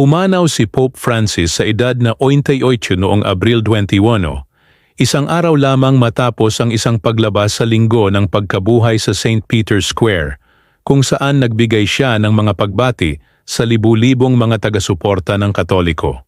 Pumanaw si Pope Francis sa edad na 88 noong Abril 21, isang araw lamang matapos ang isang paglabas sa linggo ng pagkabuhay sa St. Peter's Square, kung saan nagbigay siya ng mga pagbati sa libu-libong mga taga-suporta ng Katoliko.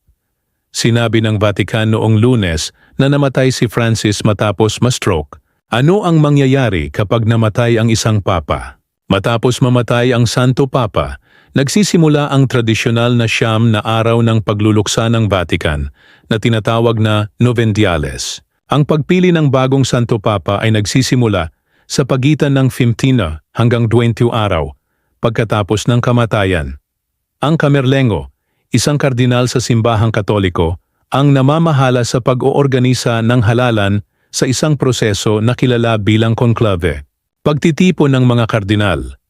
Sinabi ng Vatican noong lunes na namatay si Francis matapos ma-stroke. Ano ang mangyayari kapag namatay ang isang papa? Matapos mamatay ang Santo Papa, nagsisimula ang tradisyonal na siyam na araw ng pagluluksa ng Vatican na tinatawag na Novendiales. Ang pagpili ng bagong Santo Papa ay nagsisimula sa pagitan ng 15 hanggang 20 araw pagkatapos ng kamatayan. Ang Kamerlengo, isang kardinal sa simbahang katoliko, ang namamahala sa pag-oorganisa ng halalan sa isang proseso na kilala bilang conclave. Pagtitipon ng mga kardinal.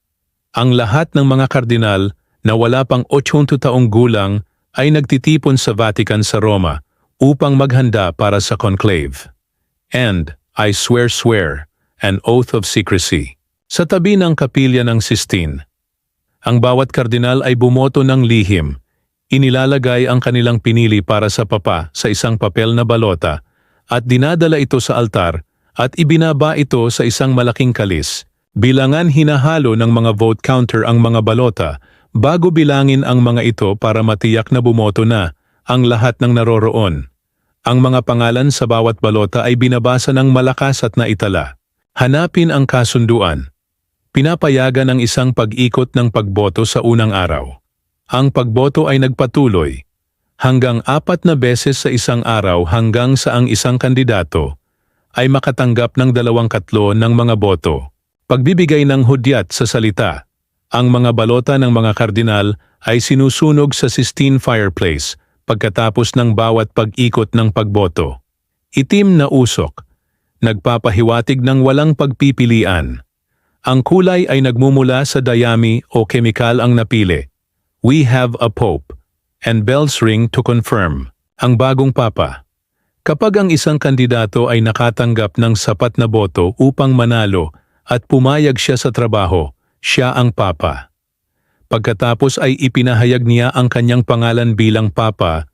Ang lahat ng mga kardinal na wala pang 80 taong gulang ay nagtitipon sa Vatican sa Roma upang maghanda para sa conclave. And, I swear swear, an oath of secrecy. Sa tabi ng kapilya ng Sistine, ang bawat kardinal ay bumoto ng lihim. Inilalagay ang kanilang pinili para sa papa sa isang papel na balota at dinadala ito sa altar at ibinaba ito sa isang malaking kalis. Bilangan hinahalo ng mga vote counter ang mga balota bago bilangin ang mga ito para matiyak na bumoto na ang lahat ng naroroon. Ang mga pangalan sa bawat balota ay binabasa ng malakas at naitala. Hanapin ang kasunduan. Pinapayagan ang isang pag-ikot ng pagboto sa unang araw. Ang pagboto ay nagpatuloy hanggang apat na beses sa isang araw hanggang sa ang isang kandidato ay makatanggap ng dalawang katlo ng mga boto. Pagbibigay ng hudyat sa salita, ang mga balota ng mga kardinal ay sinusunog sa Sistine Fireplace pagkatapos ng bawat pag-ikot ng pagboto. Itim na usok, nagpapahiwatig ng walang pagpipilian. Ang kulay ay nagmumula sa dayami o kemikal ang napili. We have a pope, and bells ring to confirm, ang bagong papa. Kapag ang isang kandidato ay nakatanggap ng sapat na boto upang manalo at pumayag siya sa trabaho, siya ang papa. Pagkatapos ay ipinahayag niya ang kanyang pangalan bilang papa